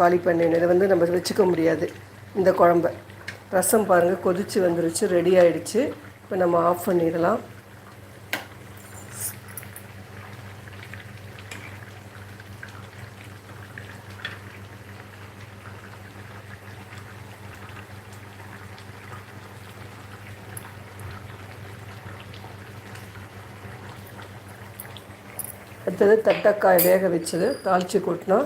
காலி பண்ணிடணும் இதை வந்து நம்ம வச்சுக்க முடியாது. இந்த குழம்ப. ரசம் பாருங்கள் கொதித்து வந்துருச்சு ரெடி ஆகிடுச்சு இப்போ நம்ம ஆஃப் பண்ணிடலாம். அடுத்தது தட்டக்காய் வேக வச்சது தாளித்து கொட்டினா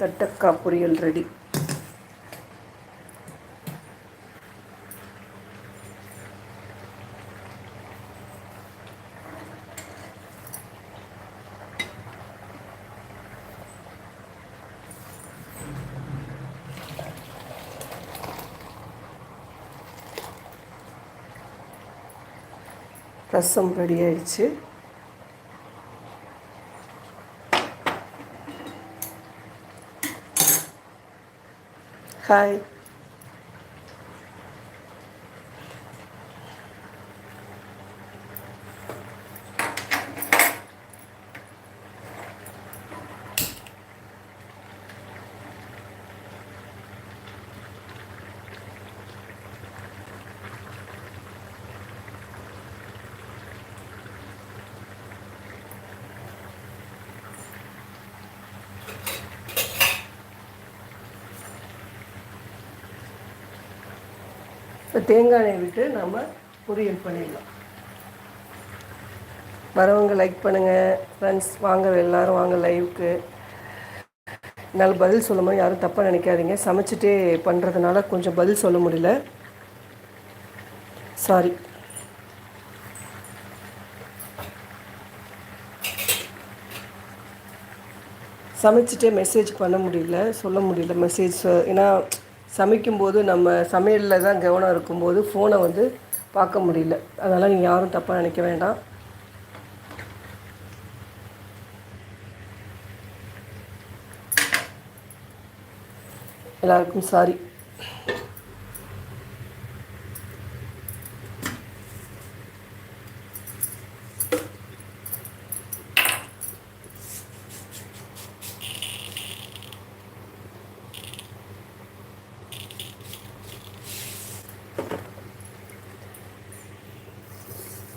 தட்டக்காய் பொரியல் ரெடி. ரசம் ரெடி ஆயிடுச்சு. Kai. இப்போ தேங்காய் எண்ணெய் விட்டு நம்ம பொரியல் பண்ணிடலாம். வரவங்க லைக் பண்ணுங்கள் ஃப்ரெண்ட்ஸ் வாங்க எல்லாரும் வாங்க லைவுக்கு என்னால் பதில் சொல்லும்போது யாரும் தப்பாக நினைக்காதீங்க. சமைச்சிட்டே பண்ணுறதுனால கொஞ்சம் பதில் சொல்ல முடியல. சாரி சமைச்சிட்டே மெசேஜ் பண்ண முடியல சொல்ல முடியல மெசேஜ் ஏன்னா சமைக்கும்போது நம்ம சமையலில் தான் கவனம் இருக்கும்போது ஃபோனை வந்து பார்க்க முடியல. அதனால் நீங்கள் யாரும் தப்பாக நினைக்க வேண்டாம். எல்லாருக்கும் சாரி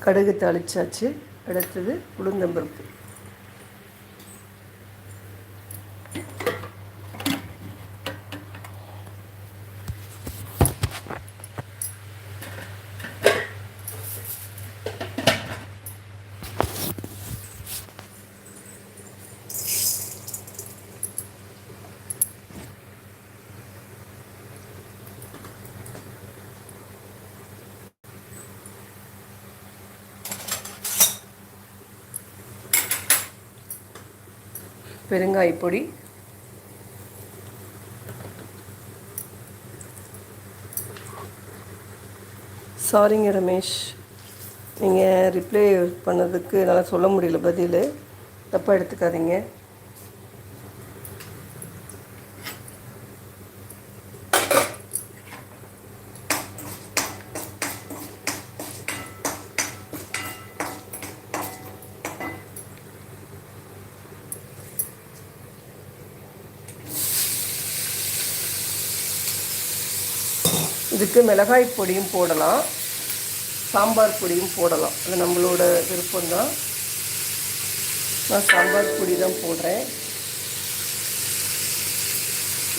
கடுகு தாளிச்சாச்சு. அடுத்தது உளுந்தம்பருப்பு. பெருங்காய பொடி. சாரிங்க ரமேஷ். நீங்கள் ரிப்ளை பண்ணதுக்கு என்னால் சொல்ல முடியல பதில். தப்பாக எடுத்துக்காதீங்க. இதுக்கு மிளகாய் பொடியும் போடலாம். சாம்பார் பொடியும் போடலாம். அது நம்மளோட விருப்பம்தான். நான் சாம்பார் பொடி தான் போடுறேன்.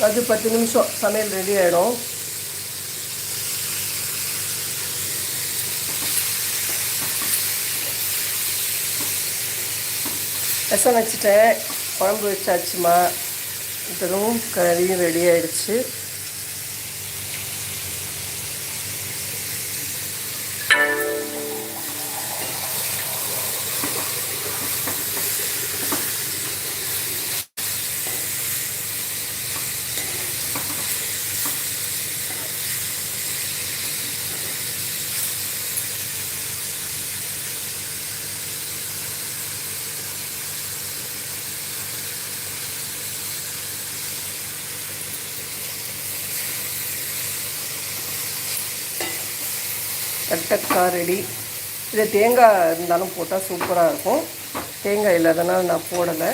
அது பத்து நிமிஷம் சமையல் ரெடி ஆகிடும் ரசம் வச்சுட்டேன். குழம்பு வச்சாச்சுமா. இதுவும் கறியும் ரெடி ஆகிடுச்சு தட்டக்காய் ரெடி. இது தேங்காய் இருந்தாலும் போட்டால் சூப்பராக இருக்கும். தேங்காய் இல்லாதனால் நான் போடலை.